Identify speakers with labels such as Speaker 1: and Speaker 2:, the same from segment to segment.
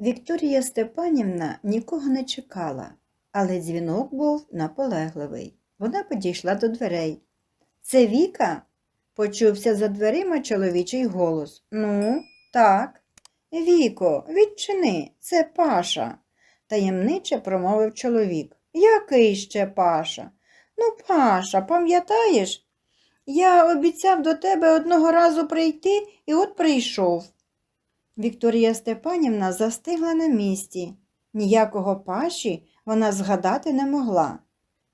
Speaker 1: Вікторія Степанівна нікого не чекала, але дзвінок був наполегливий. Вона підійшла до дверей. Це Віка? почувся за дверима чоловічий голос. Ну, так. Віко, відчини, це Паша, таємниче промовив чоловік. Який ще Паша? Ну, Паша, пам'ятаєш? Я обіцяв до тебе одного разу прийти і от прийшов. Вікторія Степанівна застигла на місці. Ніякого паші вона згадати не могла.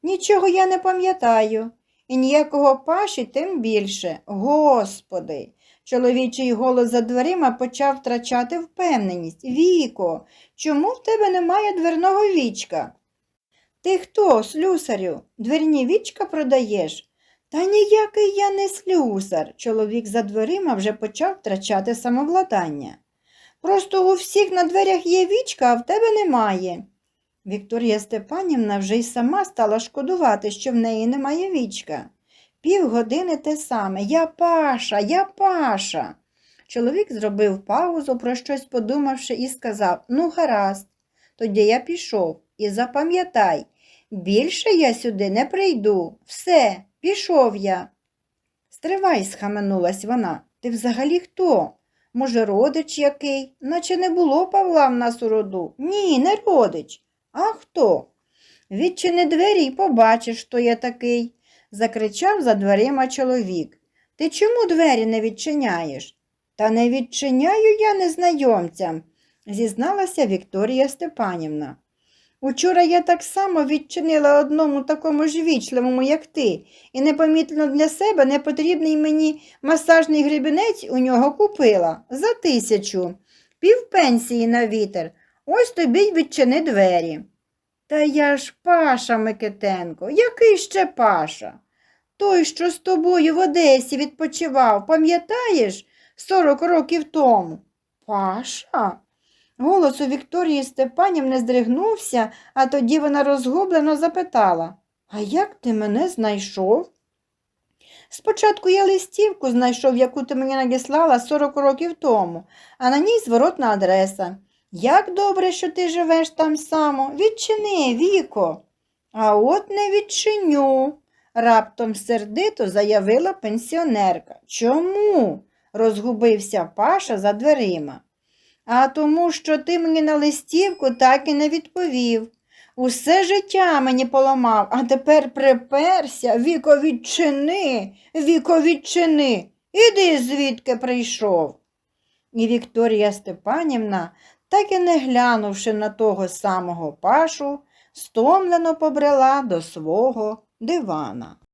Speaker 1: Нічого я не пам'ятаю, і ніякого паші тим більше. Господи. Чоловічий голос за дверима почав втрачати впевненість. Віко, чому в тебе немає дверного вічка? Ти хто, слюсарю? Дверні вічка продаєш? Та ніякий я не слюсар. Чоловік за дверима вже почав втрачати самовладання. Просто у всіх на дверях є вічка, а в тебе немає. Вікторія Степанівна вже й сама стала шкодувати, що в неї немає вічка. Півгодини те саме. Я Паша, я Паша. Чоловік зробив паузу, про щось подумавши, і сказав Ну, гаразд, тоді я пішов. І запам'ятай, більше я сюди не прийду. Все, пішов я. Стривай, схаменулась вона. Ти взагалі хто? Може, родич який? Наче не було Павла в нас у роду. Ні, не родич. А хто? Відчини двері й побачиш, хто я такий, закричав за дверима чоловік. Ти чому двері не відчиняєш? Та не відчиняю я незнайомцям, зізналася Вікторія Степанівна. Учора я так само відчинила одному такому ж вічливому, як ти, і непомітно для себе непотрібний мені масажний гребінець у нього купила за тисячу, пів пенсії на вітер. Ось тобі й відчини двері. Та я ж Паша Микитенко, який ще Паша? Той, що з тобою в Одесі відпочивав, пам'ятаєш, сорок років тому? Паша? Голос у Вікторії Степанівни здригнувся, а тоді вона розгублено запитала А як ти мене знайшов? Спочатку я листівку знайшов, яку ти мені надіслала 40 років тому, а на ній зворотна адреса. Як добре, що ти живеш там само. Відчини, Віко. А от не відчиню, раптом сердито заявила пенсіонерка. Чому? розгубився Паша за дверима. А тому, що ти мені на листівку так і не відповів. Усе життя мені поламав, а тепер приперся. Віко, відчини, Віко, відчини. Іди звідки прийшов. І Вікторія Степанівна, так і не глянувши на того самого пашу, стомлено побрела до свого дивана.